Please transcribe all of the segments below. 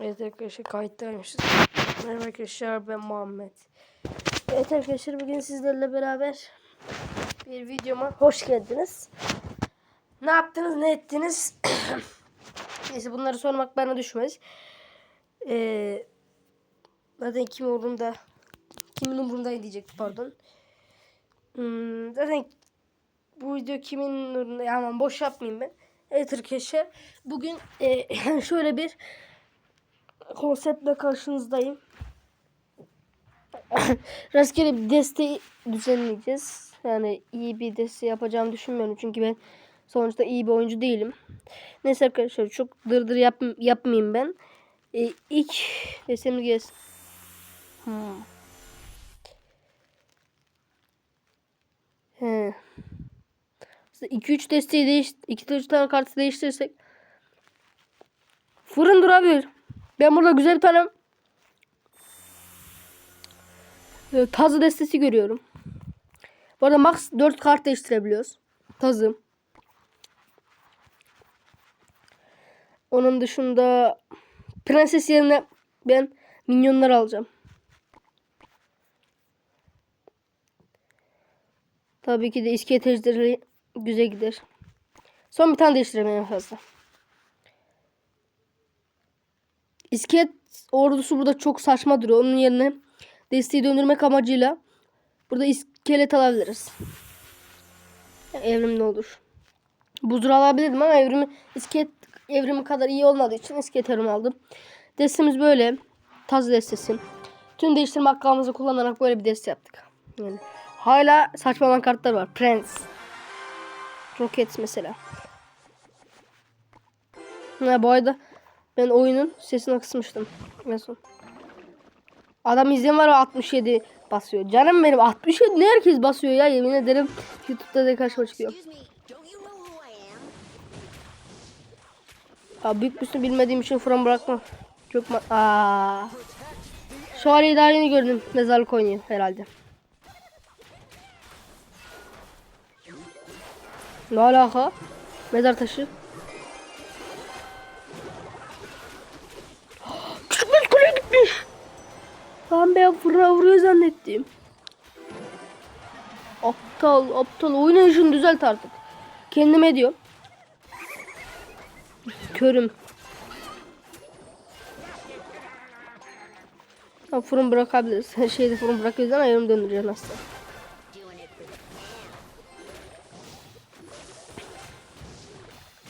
Evet arkadaşlar kayıttaymışız. Merhaba arkadaşlar ben Muhammed. Evet arkadaşlar bugün sizlerle beraber bir videoma hoş geldiniz. Ne yaptınız ne ettiniz? Neyse bunları sormak bana düşmez. Ee, zaten kim umurumda kimin umurunda diyecek pardon. Hmm, zaten bu video kimin umurunda aman boş yapmayayım ben. Evet arkadaşlar bugün e, şöyle bir konseptle karşınızdayım. Rastgele bir desteği düzenleyeceğiz. Yani iyi bir desteği yapacağımı düşünmüyorum. Çünkü ben sonuçta iyi bir oyuncu değilim. Neyse arkadaşlar çok dırdır yap, yapmayayım ben. Ee, ilk desteğimiz gelsin. Hmm. He. 2-3 desteği değiş 2-3 tane kartı değiştirirsek fırın durabilir. Ben burada güzel bir tane e, tazı destesi görüyorum. Bu arada max 4 kart değiştirebiliyoruz. Tazı. Onun dışında prenses yerine ben minyonlar alacağım. Tabii ki de iskelet ejderi güzel gider. Son bir tane değiştiremem en fazla. İskelet ordusu burada çok saçma duruyor. Onun yerine desteği döndürmek amacıyla burada iskelet alabiliriz. Evrim ne olur. Buzdur alabilirdim ama evrimi iskelet evrimi kadar iyi olmadığı için iskelet evrim aldım. Destemiz böyle. Taz destesi. Tüm değiştirme hakkımızı kullanarak böyle bir deste yaptık. Yani hala saçma olan kartlar var. Prince. Rocket mesela. Ha, bu arada ben oyunun sesini kısmıştım. En son. Adam izleyen var o 67 basıyor. Canım benim 67 ne herkes basıyor ya yemin ederim. Youtube'da da karşıma çıkıyor. Aa, büyük müsün bilmediğim için fırın bırakma. Çok ma Aa. Arayı daha yeni gördüm. Mezarlık oynuyor herhalde. Ne alaka? Mezar taşı. Lan ben fırına vuruyor zannettim. Aptal aptal oynayışını düzelt artık. Kendime diyor. Körüm. Ha, fırın bırakabiliriz. Her şeyde fırın bırakıyoruz ama yarım döndüreceğiz nasıl.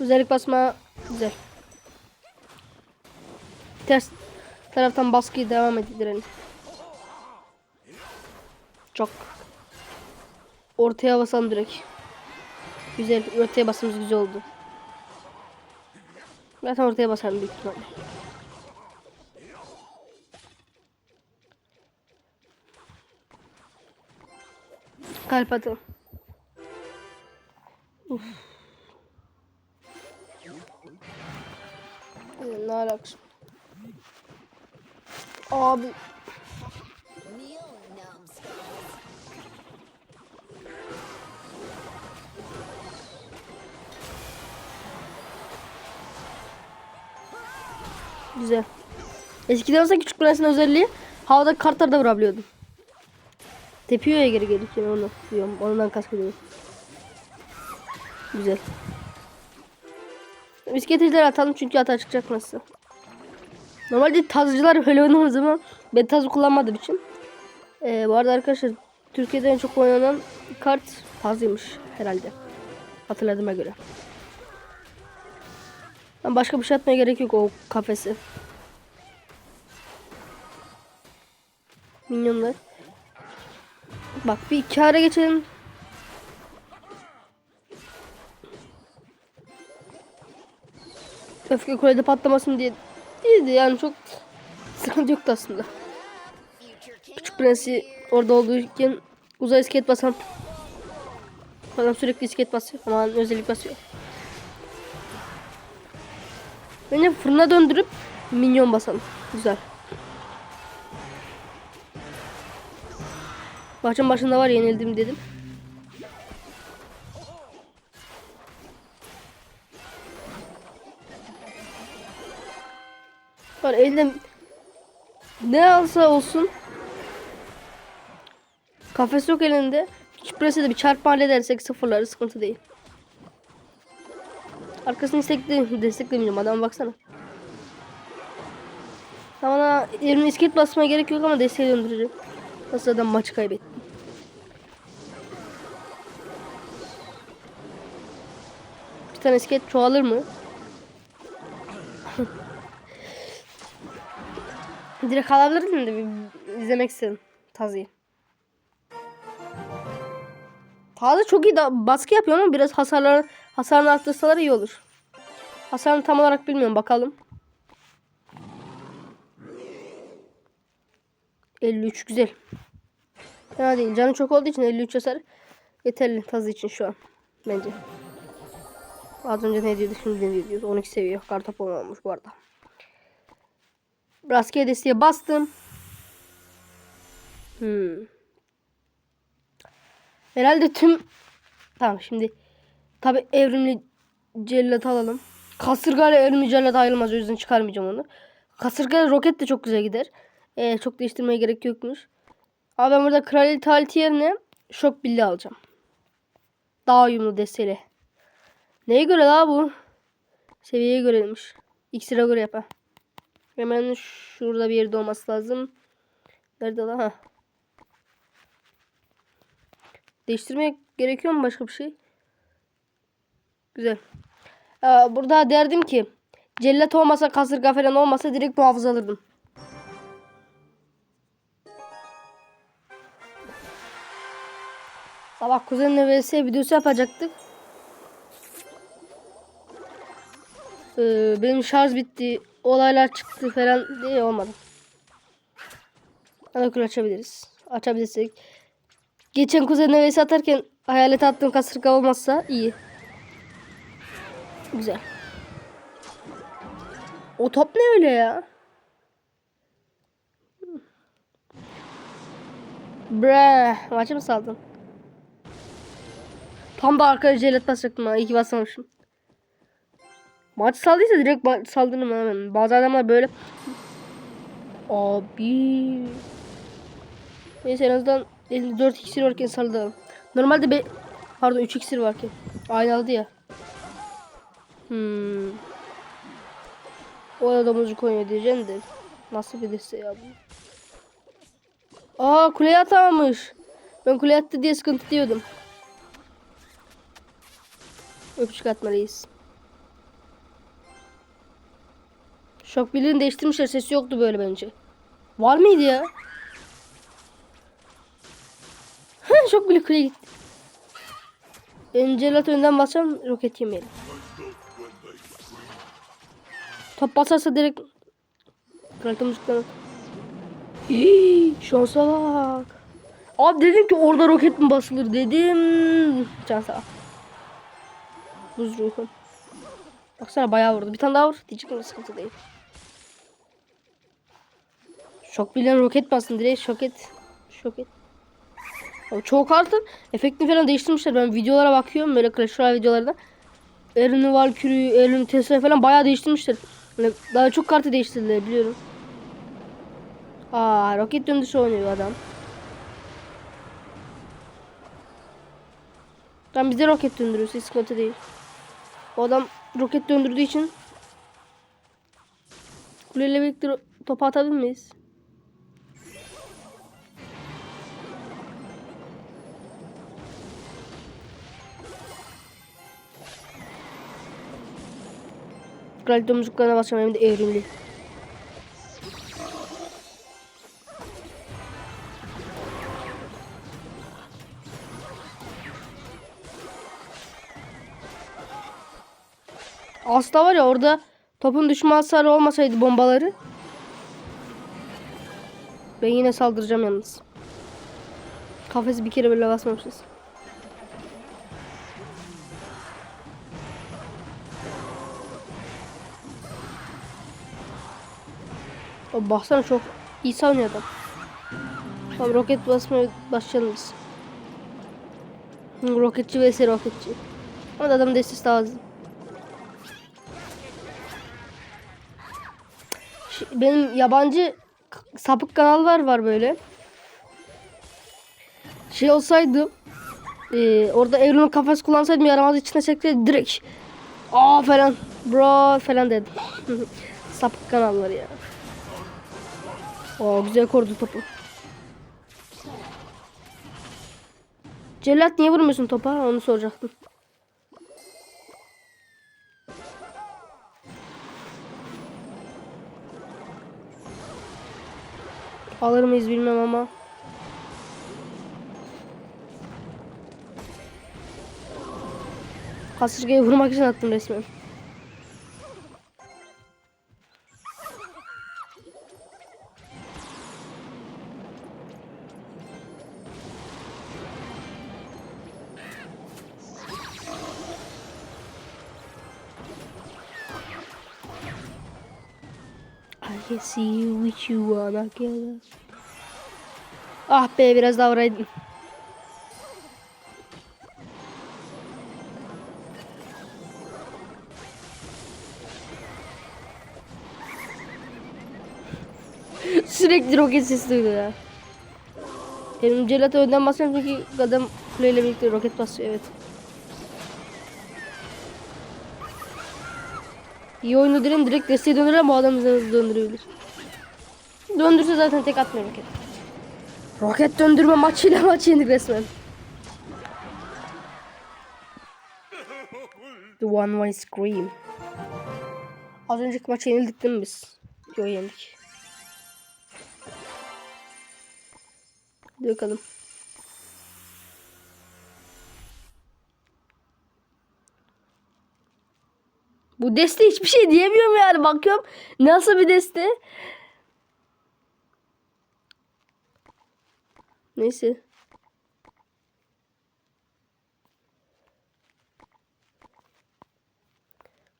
Özellik basma güzel. Ters taraftan baskıyı devam ettirelim. Çok. Ortaya basalım direkt. Güzel. Ortaya basımız güzel oldu. Zaten ortaya basarım büyük ihtimalle. Kalp atı. Uf. Ne alakası? Abi güzel. Eskiden olsa küçük prensin özelliği havada kartlar da vurabiliyordum. Tepiyor ya geri gelirken onu diyorum. Ondan kastediyorum. Güzel. Bisikleteciler atalım çünkü hata çıkacak nasıl. Normalde tazcılar öyle oynamaz ama ben tazı kullanmadığım için. Ee, bu arada arkadaşlar Türkiye'de en çok oynanan kart tazıymış herhalde. Hatırladığıma göre. Ben başka bir şey atmaya gerek yok o kafesi. Minyonlar. Bak bir iki ara geçelim. Öfke kulede patlamasın diye değildi yani çok sıkıntı yoktu aslında. Küçük prensi orada olduğu uzay iskelet basan adam sürekli iskelet basıyor ama özellik basıyor. Bence fırına döndürüp minyon basalım. Güzel. Maçın başında var yenildim dedim. Var elde ne alsa olsun kafes yok elinde. Şüphesiz de bir çarpma halledersek sıfırları sıkıntı değil. Arkasını destekle, desteklemeyeceğim adam baksana. Bana yerine isket basmaya gerek yok ama desteği döndüreceğim. Nasıl adam maçı kaybettim. Bir tane isket çoğalır mı? Direkt alabilirdim de bir izlemek istedim Tazi'yi. Tazi çok iyi da baskı yapıyor ama biraz hasarlar hasarını arttırsalar iyi olur. Hasarını tam olarak bilmiyorum bakalım. 53 güzel. Fena değil. Canı çok olduğu için 53 hasar yeterli Tazi için şu an bence. Az önce ne diyordu şimdi ne diyoruz. 12 seviye kartop olmamış bu arada. Rastgele desteğe bastım. Hmm. Herhalde tüm tamam şimdi tabi evrimli cellat alalım. Kasırgayla evrimli cellat ayrılmaz o yüzden çıkarmayacağım onu. Kasırgayla roket de çok güzel gider. Ee, çok değiştirmeye gerek yokmuş. Abi ben burada kraliyet aleti yerine şok billi alacağım. Daha uyumlu desteğiyle. Neye göre la bu? Seviyeye göreymiş. İksire göre yap ha. Hemen şurada bir yerde olması lazım. Nerede la? Ha. Değiştirmeye gerekiyor mu başka bir şey? Güzel. Aa, burada derdim ki cellat olmasa kasırga falan olmasa direkt muhafız alırdım. Sabah kuzenle vs videosu yapacaktık. Ee, benim şarj bitti. Olaylar çıktı falan diye olmadı. Anakül açabiliriz. Açabilirsek. Geçen kuzenle vs atarken hayalet attığım kasırga olmazsa iyi. Güzel. O top ne öyle ya? Bre, maçı mı saldın? Tam da arkaya jelet basacaktım ha. İyi ki basamamışım. Maç saldıysa direkt saldırırım hemen. Bazı adamlar böyle Abi. Neyse en azından elinde 4 iksir varken saldı. Normalde be pardon 3 iksir varken. Aynı aldı ya. Hmm. O da domuzcuk oynuyor diyeceğim de. Nasıl bir deste ya bu? Aa kuleye atamamış. Ben kuleye attı diye sıkıntı diyordum. Öpücük atmalıyız. Şok birliğini değiştirmişler. Sesi yoktu böyle bence. Var mıydı ya? Şok birliği kuleye gitti. Encelat önden basacağım. Roket yemeyelim. Top basarsa direkt müzikten İyi, şansa bak. Abi dedim ki orada roket mi basılır dedim. Şansa bak. Buz ruhu. Baksana bayağı vurdu. Bir tane daha vur. Diyecek mi sıkıntı değil. Şok bilen roket bastın direkt şoket. Şoket. Abi çoğu kartın efektini falan değiştirmişler. Ben videolara bakıyorum böyle Clash Royale videolarında. Erin Valkyrie, Erin Tesla falan bayağı değiştirmişler. Hani daha çok kartı değiştirdiler biliyorum. Aa roket döndüsü oynuyor adam. Tam bize roket döndürüyor. Siz sıkıntı değil. O adam roket döndürdüğü için kuleyle birlikte topu atabilir miyiz? Kraliçe müziklerine basacağım hem de evrimli. Aslında var ya orada topun düşme hasarı olmasaydı bombaları ben yine saldıracağım yalnız. Kafesi bir kere bile basmamışız. O baksana çok iyi savunuyor adam. Tamam roket basmaya başlayalım biz. Roketçi vs roketçi. Ama adamın destesi. Ş- Benim yabancı sapık kanallar var böyle. Şey olsaydı e, orada Evren'in kafası kullansaydım yaramaz içine çekti direkt aa falan bro falan dedim. sapık kanallar ya. Oo güzel korudu topu. Cellat niye vurmuyorsun topa? Onu soracaktım. Alır mıyız bilmem ama. Kasırgayı vurmak için attım resmen. Can see you you wanna get us. Ah be biraz daha vuraydım. Sürekli roket sesi duyuyor ya. Benim Celat'a önden basıyorum çünkü adam kuleyle birlikte roket basıyor evet. İyi oyunu derim direkt desteği döndürür ama adam bize hızlı döndürebilir. Döndürse zaten tek atmıyor roket. Roket döndürme maçıyla maç yendik resmen. The one way scream. Az önceki maçı yenildik değil mi biz? Yok yendik. Hadi bakalım. Bu deste hiçbir şey diyemiyorum yani bakıyorum. Nasıl bir deste? Neyse.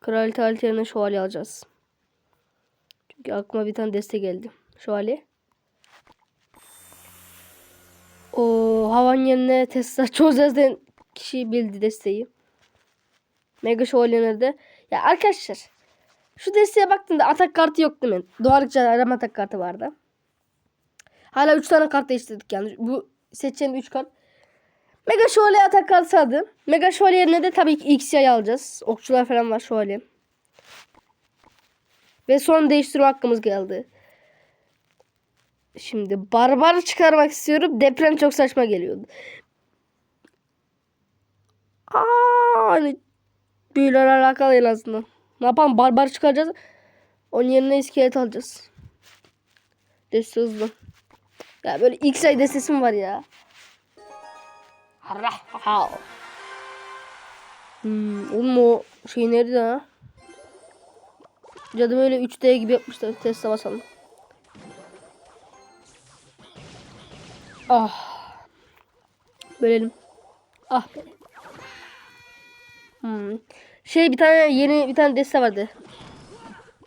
Kraliyet alet yerine şövalye alacağız. Çünkü aklıma bir tane deste geldi. Şövalye. O havan yerine çoğu zaten kişi bildi desteği. Mega şövalye nerede? Ya arkadaşlar şu desteğe baktığımda atak kartı yok değil mi? Doğarlıkça arama atak kartı vardı. Hala 3 tane kart değiştirdik yani. Bu seçeceğim 3 kart. Mega şövalye atak kartı aldım. Mega şövalye yerine de tabii ki XY alacağız. Okçular falan var şövalye. Ve son değiştirme hakkımız geldi. Şimdi barbar çıkarmak istiyorum. Deprem çok saçma geliyordu. Aa, hani büyüler alakalı en azından. Ne yapalım barbar çıkaracağız. Onun yerine iskelet alacağız. Deste hızlı. Ya böyle ilk say destesim var ya. Hmm, oğlum o şey nerede ha? Cadı böyle 3D gibi yapmışlar. Teste basalım. Ah. Bölelim. Ah be. Hmm. Şey bir tane yeni bir tane deste vardı.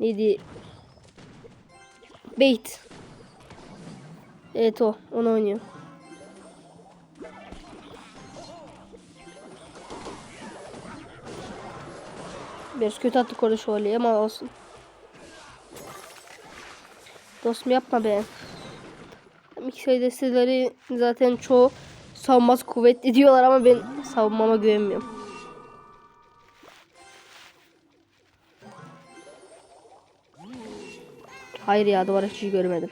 Neydi? Bait. Evet o. Onu oynuyor. Biraz kötü attık orada şövalyeyi ama olsun. Dostum yapma be. Mikser desteleri zaten çoğu savunması kuvvetli diyorlar ama ben savunmama güvenmiyorum. Hayır ya duvar hiç görmedim.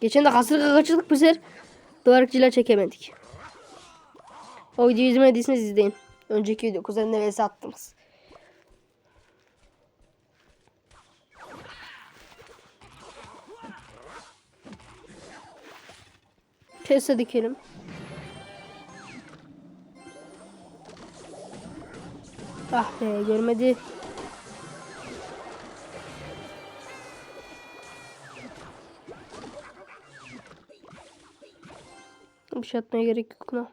Geçen de kasırga kaçırdık bu sefer. Duvar çekemedik. O videoyu izlemediyseniz izleyin. Önceki video kuzenle vs attınız. Teste dikelim. Ah be görmedi. Bir şey atmaya gerek yok buna.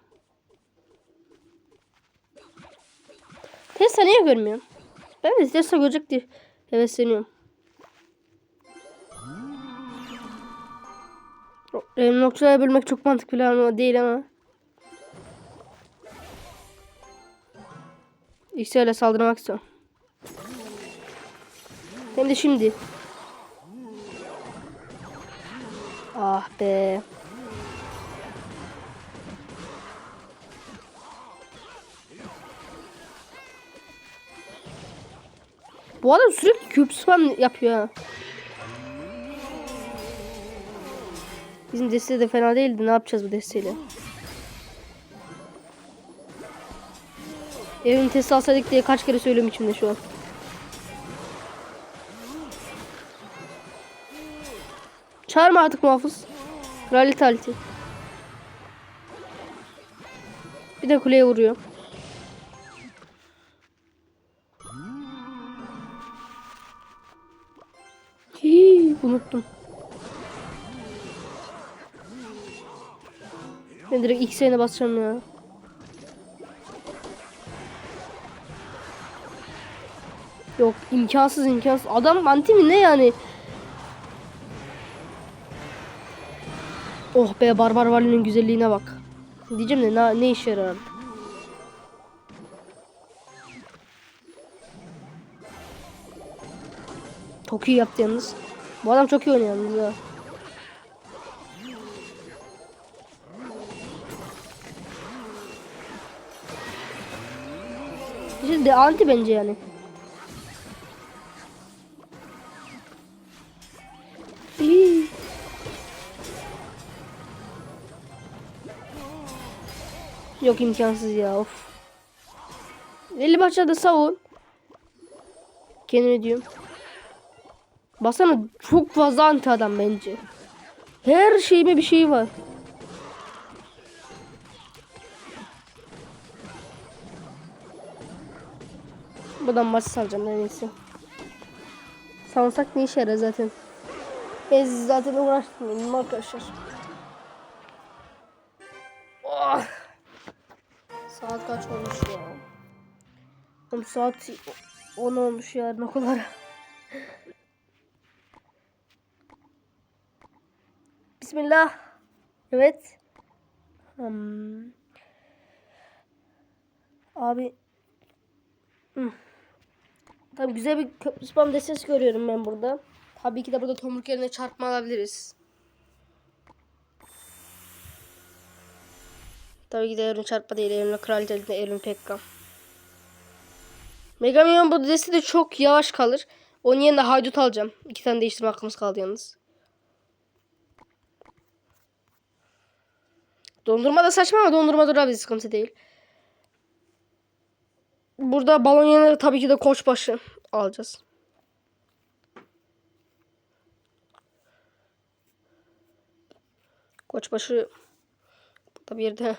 Tesla niye görmüyorum? Ben de Tesla görecek diye hevesleniyorum. Benim noktalara bölmek çok mantıklı falan değil ama. İkisiyle saldırmak istiyorum. Hem de şimdi. Ah be. Bu adam sürekli küp spam yapıyor. Bizim deste de fena değildi. Ne yapacağız bu desteyle? Evin testi alsaydık diye kaç kere söylüyorum içimde şu an. Çağırma artık muhafız. Rally talti. Bir de kuleye vuruyor. Unuttum. Ben direkt X yerine basacağım ya. Yok imkansız imkansız. Adam anti mi ne yani? Oh be Barbar Vali'nin güzelliğine bak. Diyeceğim de ne, ne işe yarar? Çok yaptı yalnız. Bu adam çok iyi oynuyor ha. İşte de anti bence yani. İyi. Yok imkansız ya of. 50 başladı savun. Kendime diyorum. Basana çok fazla anti adam bence. Her şeyime bir şey var. Buradan maç salacağım en iyisi. Salsak ne işe yarar zaten. Ben zaten uğraştım arkadaşlar. Oh. Saat kaç olmuş ya? Oğlum saat 10 olmuş ya ne kadar. Bismillah. Evet. Hmm. Abi. Hmm. Tabii güzel bir köprü spam destesi görüyorum ben burada. Tabii ki de burada tomruk yerine çarpma alabiliriz. Tabii ki de Evrim çarpma değil. Evrim'le kraliçe değil. Evrim Pekka. Mega Million bu deste de çok yavaş kalır. Onun yerine haydut alacağım. İki tane değiştirme hakkımız kaldı yalnız. Dondurma da saçma ama dondurma durabilir sıkıntı değil. Burada balon yerine tabii ki de koçbaşı alacağız. Koçbaşı burada bir yerde.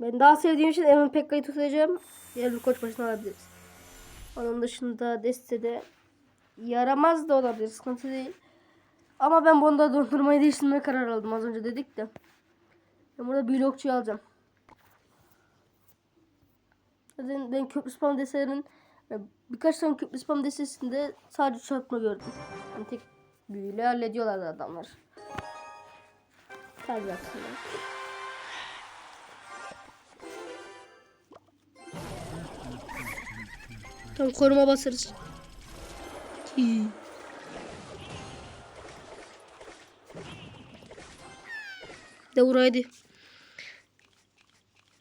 Ben daha sevdiğim için Emin Pekka'yı tutacağım. Diğer bir koçbaşını alabiliriz. Onun dışında destede yaramaz da olabilir. Sıkıntı değil. Ama ben bunda dondurmayı değiştirmeye karar aldım. Az önce dedik de. Ben burada blokçuyu alacağım. Zaten ben köprü spam deselerinin ve birkaç tane köprü spam desesinde sadece çarpma gördüm. Yani tek büyüyle hallediyorlardı adamlar. Sadece aksine. Tam koruma basarız. De vuraydı.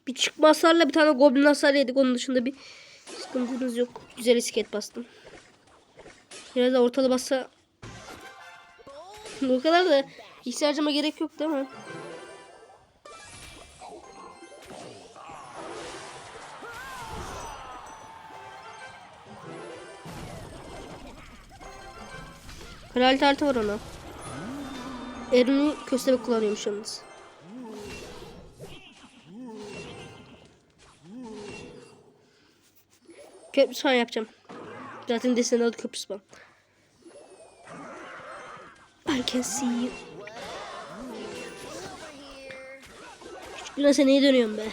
Bir çıkma hasarla bir tane goblin hasarı yedik. Onun dışında bir sıkıntımız yok. Güzel isket bastım. Biraz da ortalı bassa o kadar da hiç gerek yok değil mi? Kraliyet artı var ona. Erini köstebek kullanıyormuş yalnız. Köprü spam yapacağım. Zaten desen adı köprü spam. I can see you. Küçük sen neye dönüyorsun be?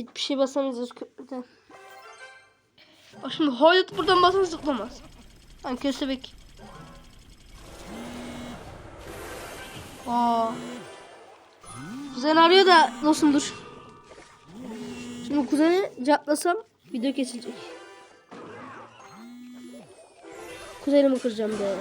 Hiçbir şey basamayacağız köprüden. Bak şimdi Hoyt buradan basın zıplamaz. Lan köstebek. Aa. Kuzen arıyor da dur. Şimdi kuzeni catlasam video kesilecek. Kuzenimi kıracağım be.